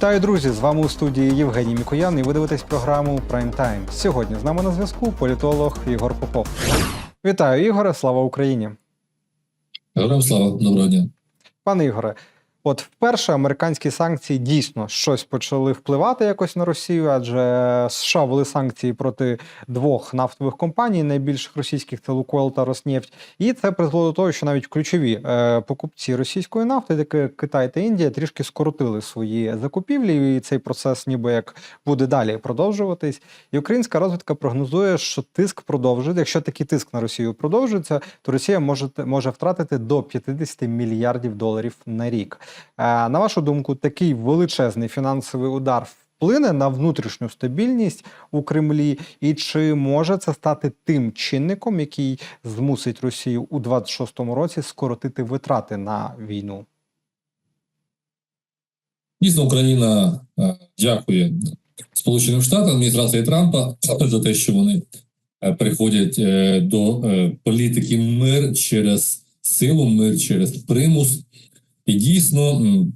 Вітаю, друзі! З вами у студії Євгеній Мікоян і ви дивитесь програму Prime Time. Сьогодні з нами на зв'язку політолог Ігор Попов. Вітаю, Ігоре! Слава Україні! Героям слава, доброго дня. Пане Ігоре, от вперше американські санкції дійсно щось почали впливати якось на Росію, адже США ввели санкції проти двох нафтових компаній, найбільших російських це Лукойл та Роснефть. І це призвело до того, що навіть ключові е, покупці російської нафти, такі Китай та Індія, трішки скоротили свої закупівлі, і цей процес, ніби як буде далі продовжуватись. І українська розвідка прогнозує, що тиск продовжується. Якщо такий тиск на Росію продовжується, то Росія може, може втратити до 50 мільярдів доларів на рік. Е, На вашу думку, такий величезний фінансовий удар вплине на внутрішню стабільність у Кремлі, і чи може це стати тим чинником, який змусить Росію у 26-му році скоротити витрати на війну? Дійсно, Україна е, дякує Сполученим Штатам, адміністрації Трампа за те, що вони е, приходять до політики мир через силу, мир через примус. І дійсно,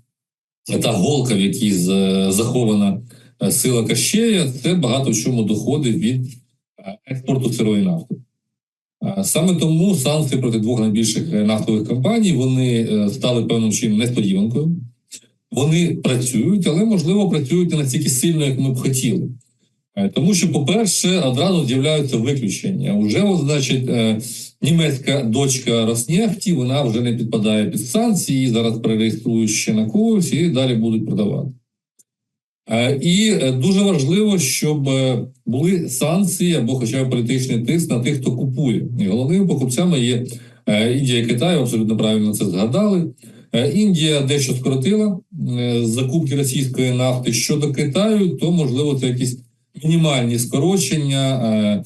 та голка, в якій з- захована е, сила Кащея, це багато в чому доходить від е, експорту сирої нафти. Е, Саме тому санкції проти двох найбільших е, нафтових компаній вони е, стали певним чином несподіванкою. Вони працюють, але можливо працюють не настільки сильно, як ми б хотіли. Е, Тому що, по-перше, одразу з'являються виключення. Уже, от, значить, е, німецька дочка Роснефті, вона вже не підпадає під санкції, зараз перереєструють ще на когось і далі будуть продавати. Е, І дуже важливо, щоб були санкції або хоча б політичний тиск на тих, хто купує. І головними покупцями є Індія і Китай, абсолютно правильно це згадали. Індія дещо скоротила закупки російської нафти щодо Китаю, то можливо це якісь мінімальні скорочення е,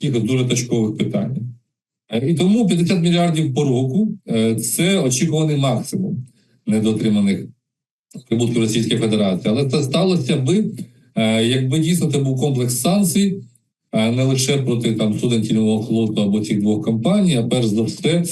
якихось дуже точкових питань. Е, І тому 50 мільярдів по року е, це очікуваний максимум недоотриманих прибутків Російської Федерації. Але це сталося би, якби дійсно це був комплекс санкцій, не лише проти там студентів флоту або цих двох компаній, а перш за все,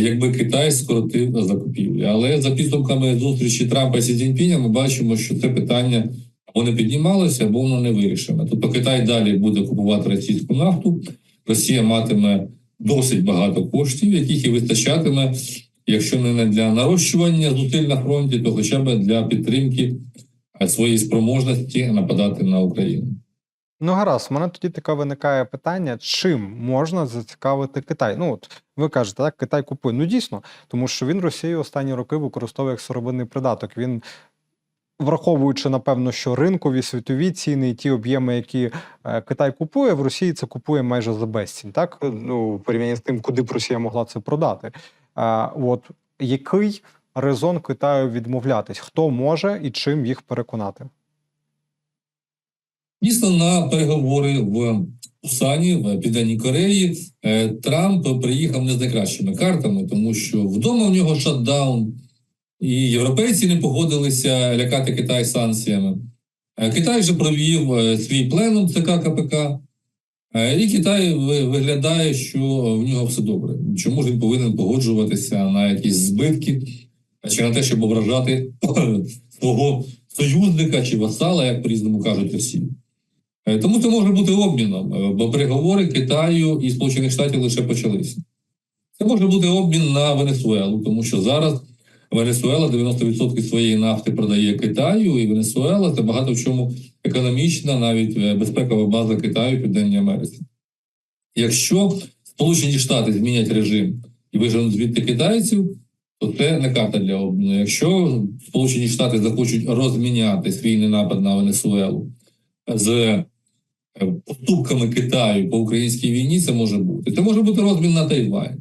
якби Китай скоротив закупівлі. Але за підсумками зустрічі Трампа і Сі Цзіньпіня ми бачимо, що це питання або не піднімалося, або воно не вирішено. Тобто Китай далі буде купувати російську нафту. Росія матиме досить багато коштів, яких і вистачатиме, якщо не для нарощування зусиль на фронті, то хоча б для підтримки е, своєї спроможності нападати на Україну. Ну, гаразд, у мене тоді таке виникає питання, чим можна зацікавити Китай? Ну, от ви кажете, так, Китай купує. Ну, дійсно, тому що він Росію останні роки використовує як сировинний придаток. Він, враховуючи, напевно, що ринкові світові ціни і ті об'єми, які е, Китай купує, в Росії це купує майже за безцінь, так? Ну, в порівнянні з тим, куди б Росія могла це продати. А, от який резон Китаю відмовлятись? Хто може і чим їх переконати? Дійсно, на переговори в Пусані, в Південній Кореї, е, Трамп приїхав не з найкращими картами, тому що вдома в нього шатдаун, і європейці не погодилися лякати Китай санкціями. Е, Китай вже провів е, свій пленум ЦК КПК, е, і Китай виглядає, що в нього все добре. Чому ж він повинен погоджуватися на якісь збитки чи на те, щоб ображати свого союзника чи васала, як по-різному кажуть Росію. Е, Тому це може бути обміном, бо переговори Китаю і Сполучених Штатів лише почалися. Це може бути обмін на Венесуелу, тому що зараз Венесуела 90% своєї нафти продає Китаю, і Венесуела це багато в чому економічна, навіть е, безпекова база Китаю Південній Америці. Якщо Сполучені Штати змінять режим і виженуть звідти китайців, то це не карта для обміну. Якщо Сполучені Штати захочуть розміняти свій напад на Венесуелу з е, поступками Китаю по українській війні, це може бути. Це може бути розмін на Тайвань.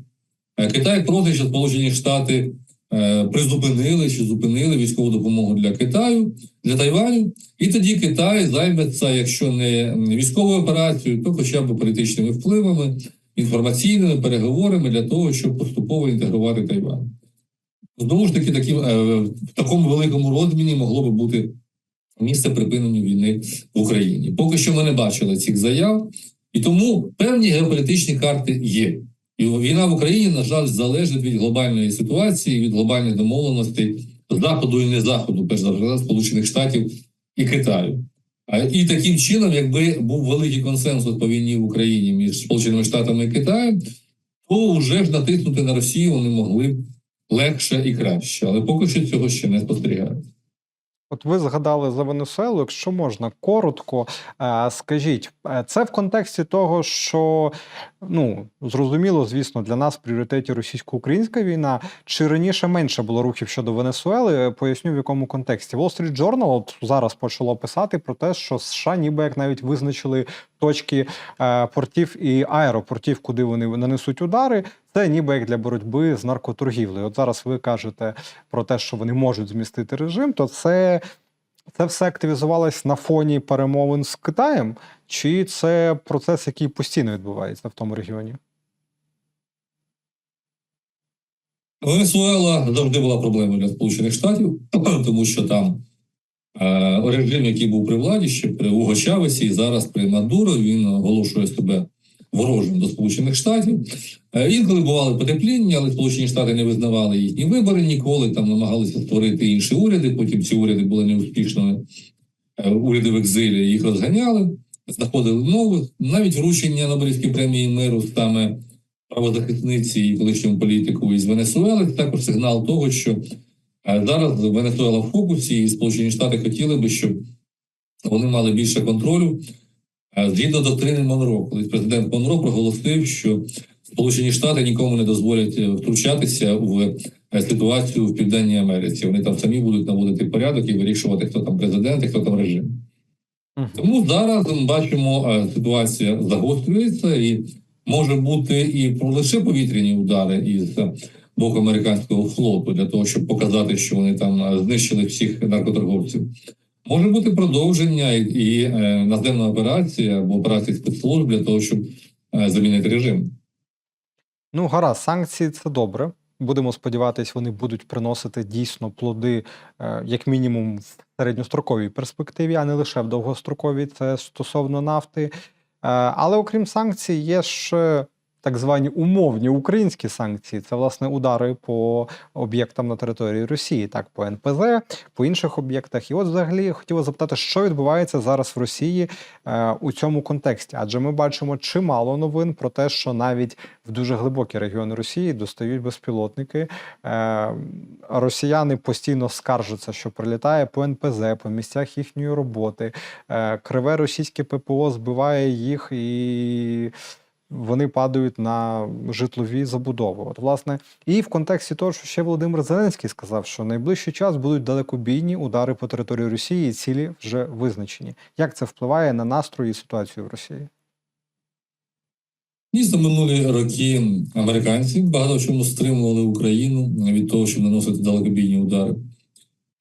Е, Китай просить, щоб Сполучені Штати призупинили чи зупинили військову допомогу для Китаю, для Тайваню, і тоді Китай займеться, якщо не військовою операцією, то хоча б політичними впливами, інформаційними переговорами для того, щоб поступово інтегрувати Тайвань. Знову ж таки, таким, е, в такому великому розміні могло би бути місце припинення війни в Україні. Поки що ми не бачили цих заяв, і тому певні геополітичні карти є. І війна в Україні, на жаль, залежить від глобальної ситуації, від глобальних домовленостей Заходу і не Заходу, перш за все, Сполучених Штатів і Китаю. І таким чином, якби був великий консенсус по війні в Україні між Сполученими Штатами і Китаєм, то вже ж натиснути на Росію вони могли б легше і краще. Але поки що цього ще не спостерігають. От ви згадали за Венесуелу, якщо можна коротко, е, скажіть, е, це в контексті того, що ну зрозуміло, звісно, для нас в пріоритеті російсько-українська війна. Чи раніше менше було рухів щодо Венесуели? Поясню в якому контексті. Wall Street Journal от зараз почало писати про те, що США ніби як навіть визначили точки е, портів і аеропортів, куди вони нанесуть удари. Це ніби як для боротьби з наркоторгівлею. От зараз ви кажете про те, що вони можуть змістити режим, то це, це все активізувалось на фоні перемовин з Китаєм, чи це процес, який постійно відбувається в тому регіоні? Венесуела завжди була проблемою для Сполучених Штатів, тому що там режим, який був при владі, ще при Уго Чавесі, і зараз при Мадуро, він оголошує себе ворожим до Сполучених Штатів. Е, інколи бували потепління, але Сполучені Штати не визнавали їхні вибори ніколи. Там намагалися створити інші уряди. Потім ці уряди були неуспішними. Е, уряди в екзилі їх розганяли, знаходили нових. Навіть вручення Нобелівської премії миру саме правозахисниці і колишньому політику із Венесуели. Також сигнал того, що е, зараз Венесуела в фокусі, і Сполучені Штати хотіли би, щоб вони мали більше контролю. Е, Згідно доктрини Монро, коли президент Монро проголосив, що Сполучені Штати нікому не дозволять е, втручатися в е, ситуацію в Південній Америці. Вони там самі будуть наводити порядок і вирішувати, хто там президент і хто там режим. Тому зараз ми бачимо, ситуація загострюється і може бути і про лише повітряні удари із боку американського флоту для того, щоб показати, що вони там е, знищили всіх наркоторговців. Може бути продовження і, е, наземна операція або операції спецслужб для того, щоб е, замінити режим. Ну, гаразд, санкції це добре. Будемо сподіватись, вони будуть приносити дійсно плоди, е, як мінімум, в середньостроковій перспективі, а не лише в довгостроковій. Це стосовно нафти. Е, Але окрім санкцій, є ж так звані умовні українські санкції. Це власне удари по об'єктам на території Росії, так по НПЗ, по інших об'єктах. І от, взагалі, хотіла запитати, що відбувається зараз в Росії е, у цьому контексті, адже ми бачимо чимало новин про те, що навіть в дуже глибокі регіони Росії достають безпілотники. Е, Росіяни постійно скаржаться, що прилітає по НПЗ, по місцях їхньої роботи. Е, Криве російське ППО збиває їх і. Вони падають на житлові забудови. От, власне, і в контексті того, що ще Володимир Зеленський сказав, що найближчий час будуть далекобійні удари по території Росії, і цілі вже визначені. Як це впливає на настрої і ситуацію в Росії? Дійсно, минулі роки американці багато в чому стримували Україну від того, щоб наносити далекобійні удари.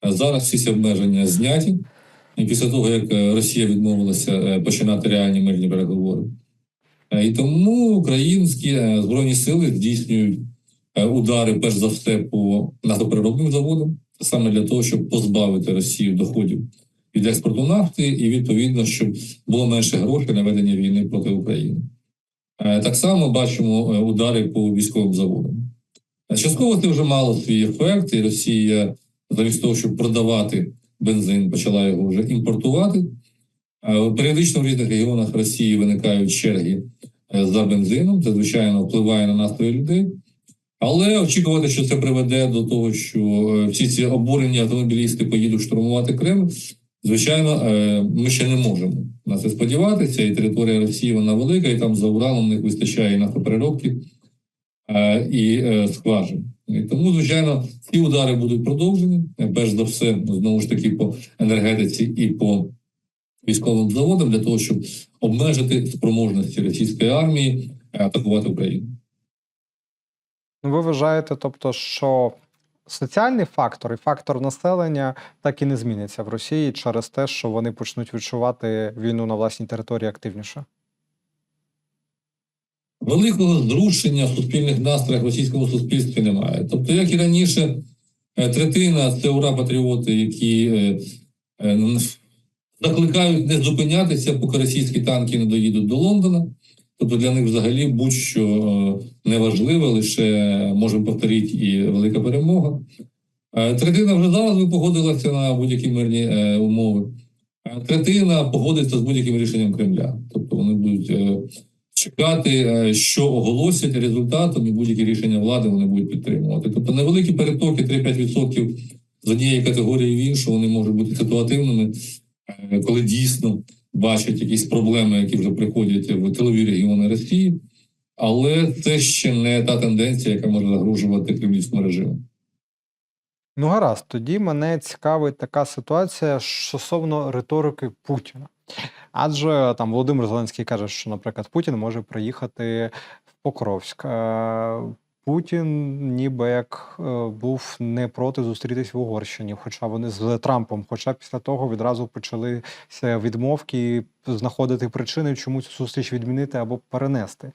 Зараз всі ці обмеження зняті, і після того, як Росія відмовилася е, починати реальні мирні переговори. Е, І тому українські е, збройні сили здійснюють е, удари, перш за все, по нафтопереробним заводам, саме для того, щоб позбавити Росію доходів від експорту нафти, і відповідно, щоб було менше грошей на ведення війни проти України. Так само бачимо удари по військовим заводам. Частково це вже мало свій ефект, і Росія замість того, щоб продавати бензин, почала його вже імпортувати. Е, Періодично в різних регіонах Росії виникають черги е, за бензином. Це звичайно впливає на настрої людей. Але очікувати, що це приведе до того, що е, всі ці обурені автомобілісти поїдуть штурмувати Кремль. Звичайно, ми ще не можемо на це сподіватися. І територія Росії вона велика, і там за Уралом них вистачає і нафтопереробки і скважин. І тому, звичайно, ці удари будуть продовжені. Перш за все, знову ж таки, по енергетиці і по військовим заводам для того, щоб обмежити спроможності російської армії е, атакувати Україну. Ну, ви вважаєте, тобто, що соціальний фактор і фактор населення так і не зміняться в Росії через те, що вони почнуть відчувати війну на власній території активніше? Великого зрушення в суспільних настроях в російському суспільстві немає. Тобто, як і раніше, е, третина це ура патріоти, які е, закликають не зупинятися, поки російські танки не доїдуть до Лондона. Тобто для них взагалі будь-що е, неважливе, лише можемо повторити і велика перемога. Е, Третина вже зараз би погодилася на будь-які мирні е, умови. Третина погодиться з будь-яким рішенням Кремля. Тобто вони будуть чекати, що оголосять результатом, і будь-які рішення влади вони будуть підтримувати. Тобто невеликі перетоки 3-5% з однієї категорії в іншу вони можуть бути ситуативними, коли дійсно бачать якісь проблеми, які вже приходять в тилові регіони Росії. Але це ще не та тенденція, яка може загрожувати кремлівському режиму. Ну, гаразд, тоді мене цікавить така ситуація стосовно риторики Путіна. Адже там Володимир Зеленський каже, що, наприклад, Путін може приїхати в Покровськ. Путін ніби як е, був не проти зустрітись в Угорщині, хоча вони з Трампом, хоча після того відразу почалися відмовки і знаходити причини, чому цю зустріч відмінити або перенести.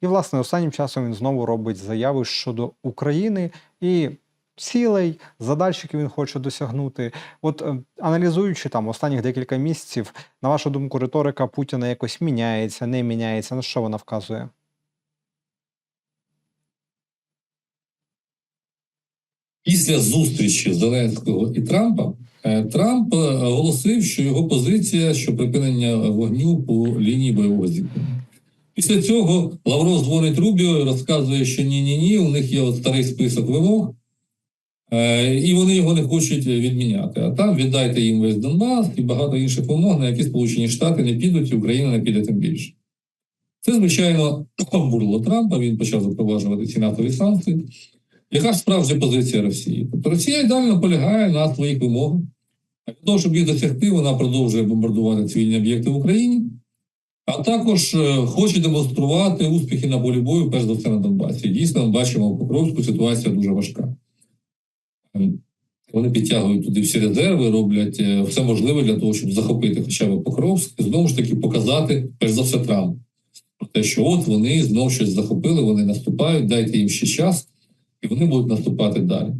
І, власне, останнім часом він знову робить заяви щодо України і цілей, задач, які він хоче досягнути. От е, аналізуючи там останніх декілька місяців, на вашу думку, риторика Путіна якось міняється, не міняється. На що вона вказує? Після зустрічі Зеленського і Трампа е, Трамп е, оголосив, що його позиція що припинення вогню по лінії бойового зіткнення. Після цього Лавров дзвонить Рубіо і розказує, що ні, ні, ні, у них є от старий список вимог, е, і вони його не хочуть відміняти. А там віддайте їм весь Донбас і багато інших вимог, на які Сполучені Штати не підуть, і Україна не піде тим більше. Це, звичайно, обурило Трампа. Він почав запроваджувати ці нафтові санкції. Яка справжня позиція Росії? Тобто Росія ідеально наполягає на своїх вимогах. А для того, щоб їх досягти, вона продовжує бомбардувати цивільні об'єкти в Україні, а також е, хоче демонструвати успіхи на полі бою, перш за все на Донбасі. Дійсно, ми бачимо в Покровську ситуація дуже важка. Е, Вони підтягують туди всі резерви, роблять е, все можливе для того, щоб захопити хоча б Покровськ, і знову ж таки показати, перш за все, Трамп. Про те, що от вони знову щось захопили, вони наступають, дайте їм ще час і вони будуть наступати далі.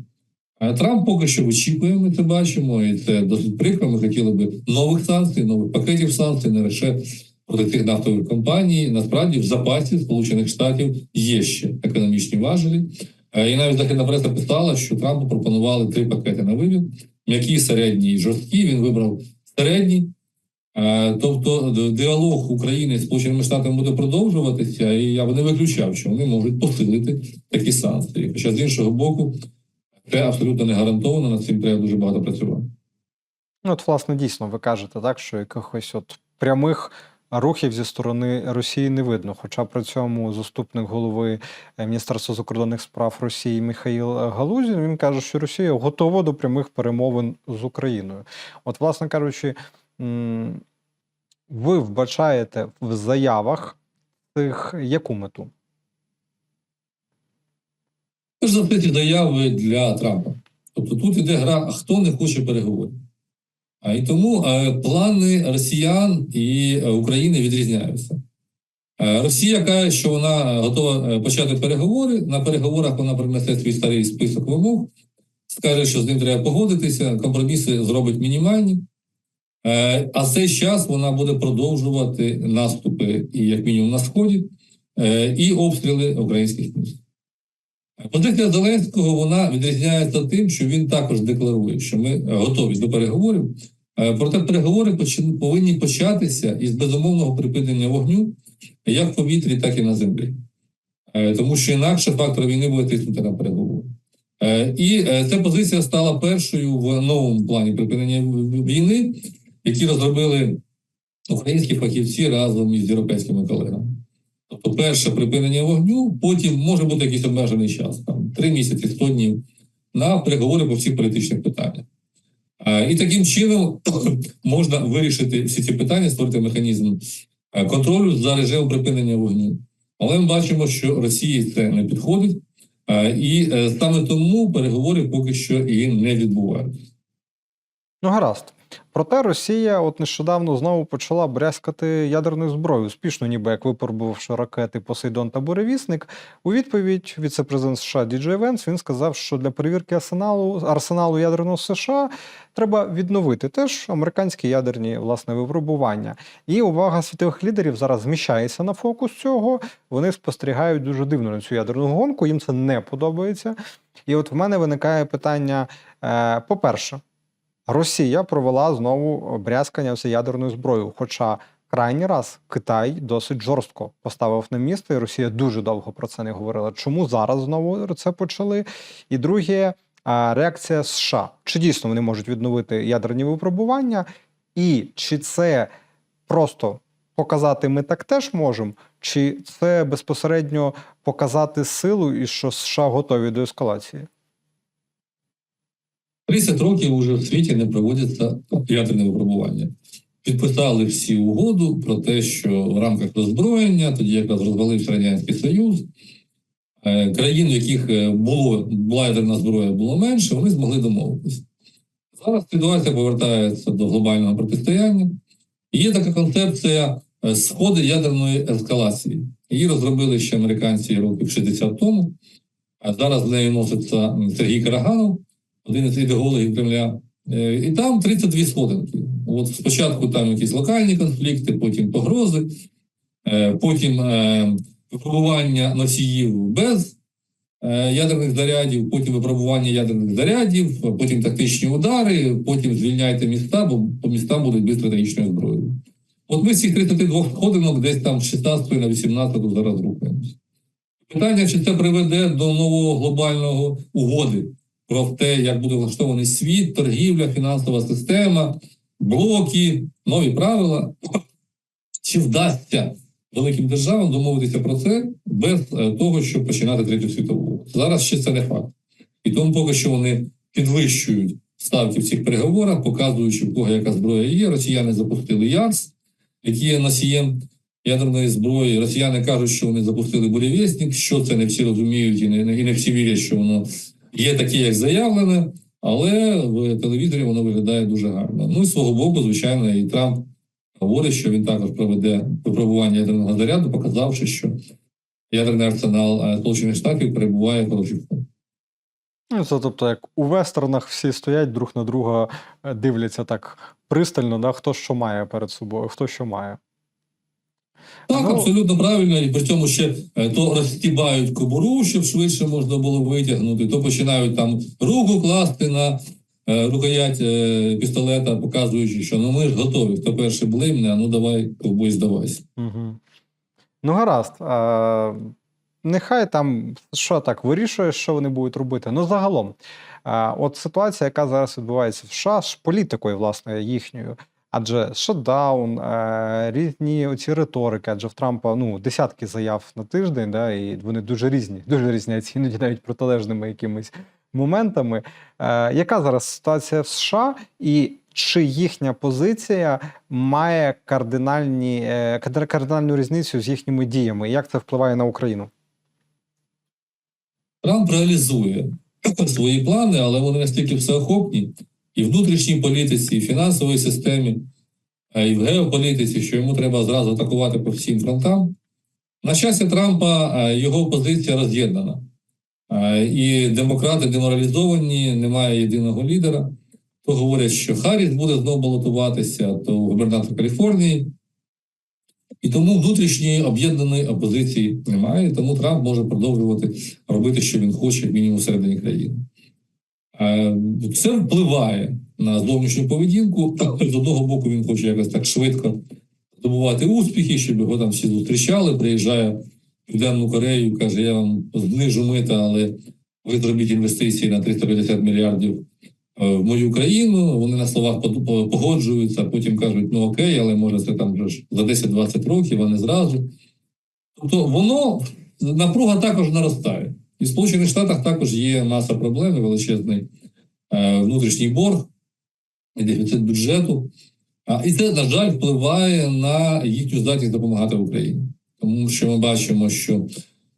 Трамп поки що вичікує, ми це бачимо, і це досить прикро. Ми хотіли би нових санкцій, нових пакетів санкцій, не лише проти цих нафтових компаній. Насправді в запасі Сполучених Штатів є ще економічні важелі. Е, І навіть західна преса писала, що Трампу пропонували три пакети на вибір: м'які, середні і жорсткі. Він вибрав середній. Е, Тобто діалог України з Сполученими Штатами буде продовжуватися, і я б не виключав, що вони можуть посилити такі санкції. Хоча з іншого боку, це абсолютно не гарантовано, над цим треба дуже багато працювати. Ну, от, власне, дійсно, ви кажете так, що якихось от прямих рухів зі сторони Росії не видно. Хоча при цьому заступник голови е, Міністерства закордонних справ Росії Михаїл Галузін він каже, що Росія готова до прямих перемовин з Україною. От, власне кажучи, ви вбачаєте в заявах цих яку мету? Ці заяви для Трампа. Тобто тут іде гра, хто не хоче переговорів. А і тому е, плани росіян і е, України відрізняються. Е, Росія каже, що вона готова е, почати переговори. На переговорах вона принесе свій старий список вимог, скаже, що з ним треба погодитися, компроміси зробить мінімальні. Е, А цей час вона буде продовжувати наступи, і як мінімум на сході, е, і обстріли українських міст. Позиція Зеленського вона відрізняється тим, що він також декларує, що ми готові до переговорів. Е, Проте переговори повинні початися із безумовного припинення вогню як в повітрі, так і на землі. Тому що інакше фактор війни буде тиснути на переговори. І ця позиція стала першою в новому плані припинення війни, які розробили українські фахівці разом із європейськими колегами. Тобто, перше припинення вогню, потім може бути якийсь обмежений час, там три місяці, 100 днів, на переговори по всіх політичних питаннях. І таким чином можна вирішити всі ці питання, створити механізм е, контролю за режимом припинення вогню. Але ми бачимо, що Росії це не підходить, і е, саме тому переговори поки що і не відбуваються. Ну, гаразд. Проте Росія от нещодавно знову почала брязкати ядерною зброєю, успішно, ніби як випробувавши ракети Посейдон та Буревісник. У відповідь віце-президент США Діджей Венс він сказав, що для перевірки арсеналу арсеналу ядерного США треба відновити теж американські ядерні власне випробування. І увага світових лідерів зараз зміщається на фокус цього. Вони спостерігають дуже дивно на цю ядерну гонку. Їм це не подобається. І от в мене виникає питання: е, по-перше, Росія провела знову брязкання все ядерною зброєю. Хоча крайній раз Китай досить жорстко поставив на місто, і Росія дуже довго про це не говорила. Чому зараз знову це почали? І друге, реакція США. Чи дійсно вони можуть відновити ядерні випробування, і чи це просто показати ми так теж можемо, чи це безпосередньо показати силу і що США готові до ескалації? 30 років уже в світі не проводяться ядерне випробування. Підписали всі угоду про те, що в рамках роззброєння, тоді якраз розвалився Радянський Союз, е, країн, в яких е, було ядерна зброя, було менше, вони змогли домовитися. Зараз ситуація повертається до глобального протистояння. Є така концепція е, сходи ядерної ескалації. Її розробили ще американці років 60 тому. А зараз з нею носиться Сергій Караганов, один із ідеологів Кремля. Е, І там 32 сходинки. От спочатку там якісь локальні конфлікти, потім погрози, е, потім е, випробування носіїв без ядерних зарядів, потім випробування ядерних зарядів, потім тактичні удари, потім звільняйте міста, бо по містам будуть бити стратегічною зброєю. От ми з цих 32 сходинок десь там з 16 на 18 зараз рухаємося. Питання, чи це приведе до нового глобального угоди про те, як буде влаштований світ, торгівля, фінансова система, блоки, нові правила. Чи вдасться великим державам домовитися про це без е, того, щоб починати третю світову? Зараз ще це не факт. І тому поки що вони підвищують ставки в цих переговорах, показуючи, в кого яка зброя є. Росіяни запустили ЯРС, який є носієм ядерної зброї. Росіяни кажуть, що вони запустили бурєвєснік, що це не всі розуміють і не, і не всі вірять, що воно є таке, як заявлене, але в телевізорі воно виглядає дуже гарно. Ну і свого боку, звичайно, і Трамп говорить, що він також проведе випробування ядерного заряду, показавши, що ядерний арсенал е, Сполучених Штатів перебуває в хорошій формі. Ну, це тобто, як у вестернах всі стоять друг на друга, е, дивляться так пристально, да, хто що має перед собою, хто що має. Так, Ну- абсолютно правильно, і при цьому ще е, то розстібають кобуру, щоб швидше можна було витягнути, то починають там руку класти на е, рукоять е, пістолета, показуючи, що ну ми ж готові. Хто перший блимне, а ну давай, ковбой, здавайся. Угу. Ну, гаразд. А, нехай там що так вирішує, що вони будуть робити. Ну, загалом, а, от ситуація, яка зараз відбувається в США, з політикою, власне, їхньою. Адже шатдаун, е, різні оці риторики, адже в Трампа ну, десятки заяв на тиждень, да, і вони дуже різні, дуже різняться, іноді навіть протилежними якимись моментами. Е, яка зараз ситуація в США, і чи їхня позиція має кардинальні, е, кардинальну різницю з їхніми діями? Як це впливає на Україну? Трамп реалізує свої плани, але вони настільки всеохопні і внутрішній політиці, і в фінансовій системі, і в геополітиці, що йому треба зразу атакувати по всім фронтам. На щастя, Трампа його позиція роз'єднана. І демократи деморалізовані, немає єдиного лідера. То говорять, що Харріс буде знову балотуватися, то губернатор Каліфорнії. І тому внутрішньої об'єднаної опозиції немає, тому Трамп може продовжувати робити, що він хоче, мінімум всередині країни. Це впливає на зовнішню поведінку. З одного боку, він хоче якось так швидко здобувати успіхи, щоб його там всі зустрічали. Приїжджає в Південну Корею, каже: я вам знижу мита, але ви зробіть інвестиції на 350 мільярдів е, в мою країну. Вони на словах погоджуються, потім кажуть: ну окей, але може це там вже ж за 10-20 років, а не зразу. Тобто воно напруга також наростає. І в Сполучених Штатах також є маса проблем, величезний е, внутрішній борг, дефіцит бюджету. І це, на жаль, впливає на їхню здатність допомагати Україні. Тому що ми бачимо, що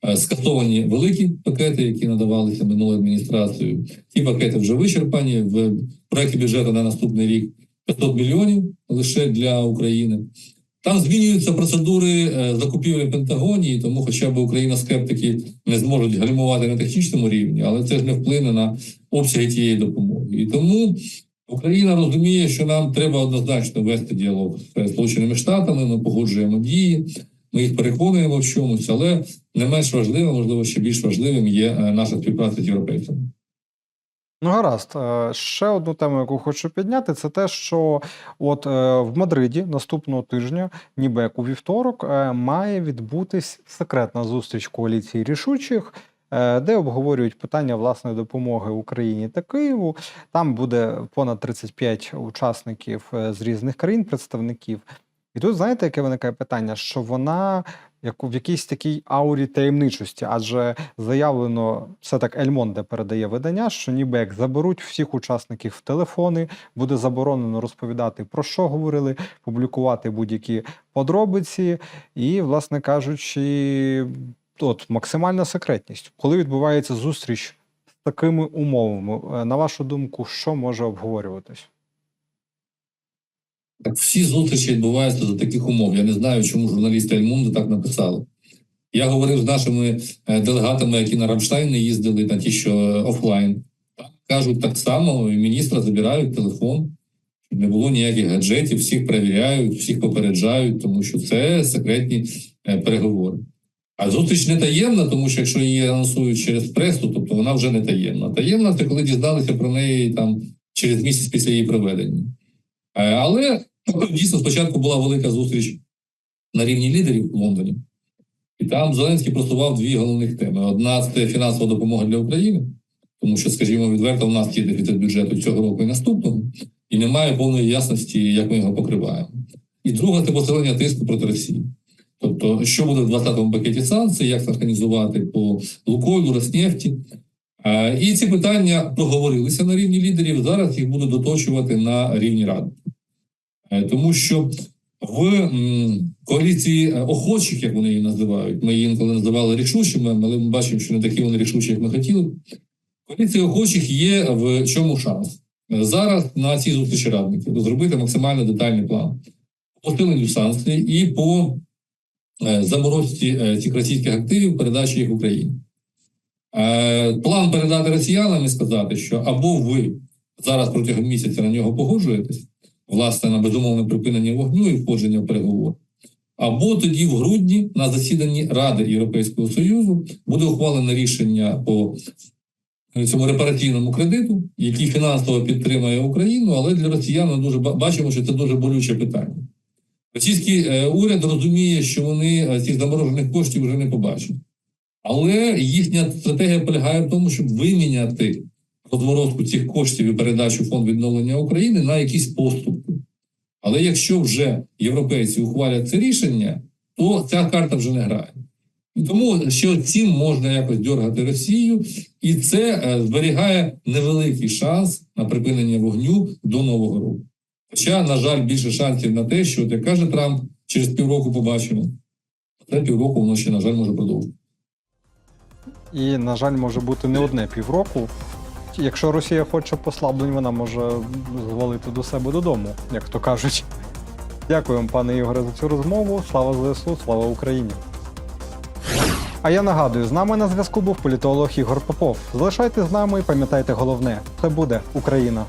е, скасовані великі пакети, які надавалися минулою адміністрацією. Ті пакети вже вичерпані в проєкті бюджету на наступний рік 500 мільйонів лише для України. Там змінюються процедури е, закупівлі в Пентагоні, тому хоча б Україна скептики не зможуть гальмувати на технічному рівні, але це ж не вплине на обсяги тієї допомоги. І тому Україна розуміє, що нам треба однозначно вести діалог з Сполученими Штатами. Ми погоджуємо дії. ми їх переконуємо в чомусь, але не менш важливим, можливо, ще більш важливим є е, наша співпраця з європейцями. Ну, гаразд. Е, Ще одну тему, яку хочу підняти, це те, що от е, в Мадриді наступного тижня, ніби як у вівторок, е, має відбутись секретна зустріч коаліції рішучих, де обговорюють питання власної допомоги Україні та Києву. Там буде понад 35 учасників з різних країн, представників. І тут знаєте, яке виникає питання, що вона як в якійсь такій аурі таємничості, адже заявлено все так Ель Монде передає видання, що ніби як заберуть всіх учасників в телефони, буде заборонено розповідати про що говорили, публікувати будь-які подробиці, і, власне кажучи, от максимальна секретність. Коли відбувається зустріч з такими умовами, е, на вашу думку, що може обговорюватись? Так всі зустрічі відбуваються за таких умов. Я не знаю, чому журналісти Ельмунду так написали. Я говорив з нашими е, делегатами, які на Рамштайн не їздили, на ті, що офлайн. Кажуть, так само міністра забирають телефон, щоб не було ніяких гаджетів, всіх перевіряють, всіх попереджають, тому що це секретні е, переговори. А зустріч не таємна, тому що якщо її анонсують через пресу, тобто вона вже не таємна. Таємна це коли дізналися про неї там через місяць після її проведення. Е, Але дійсно спочатку була велика зустріч на рівні лідерів в Лондоні, і там Зеленський просував дві головних теми: одна це фінансова допомога для України, тому що, скажімо, відверто, у нас є дефіцит бюджету цього року і наступного, і немає повної ясності, як ми його покриваємо. І друга це посилення тиску проти Росії. Тобто, що буде в 20-му пакеті санкцій, як організувати по Лукойлу, Роснефті. Е, І ці питання проговорилися на рівні лідерів. Зараз їх будуть доточувати на рівні ради. Е, Тому що в коаліції е, охочих, як вони її називають, ми її інколи називали рішучими, але ми бачимо, що не такі вони рішучі, як ми хотіли. Коаліції охочих є в чому шанс Е, зараз на цій зустрічі радників зробити максимально детальний план по посиленню санкцій і по заморозці цих російських активів, передачі їх Україні. План передати росіянам і сказати, що або ви зараз протягом місяця на нього погоджуєтесь, власне, на безумовне припинення вогню і входження в переговори, або тоді в грудні на засіданні Ради Європейського Союзу буде ухвалене рішення по цьому репараційному кредиту, який фінансово підтримує Україну, але для росіян ми дуже бачимо, що це дуже болюче питання. Російський е, уряд розуміє, що вони е, цих заморожених коштів вже не побачать. Але їхня стратегія полягає в тому, щоб виміняти розворотку цих коштів і передачу фонд відновлення України на якісь поступки. Але якщо вже європейці ухвалять це рішення, то ця карта вже не грає. Тому ще цим можна якось дергати Росію, і це е, зберігає невеликий шанс на припинення вогню до нового року. Хоча, на жаль, більше шансів на те, що, як каже Трамп, через півроку побачимо. Це півроку воно ще, на жаль, може продовжити. І, на жаль, може бути не одне півроку. Якщо Росія хоче послаблень, вона може звалити до себе додому, як то кажуть. Дякую вам, пане Ігоре, за цю розмову. Слава ЗСУ, слава Україні. А я нагадую, з нами на зв'язку був політолог Ігор Попов. Залишайтесь з нами і пам'ятайте головне: це буде Україна.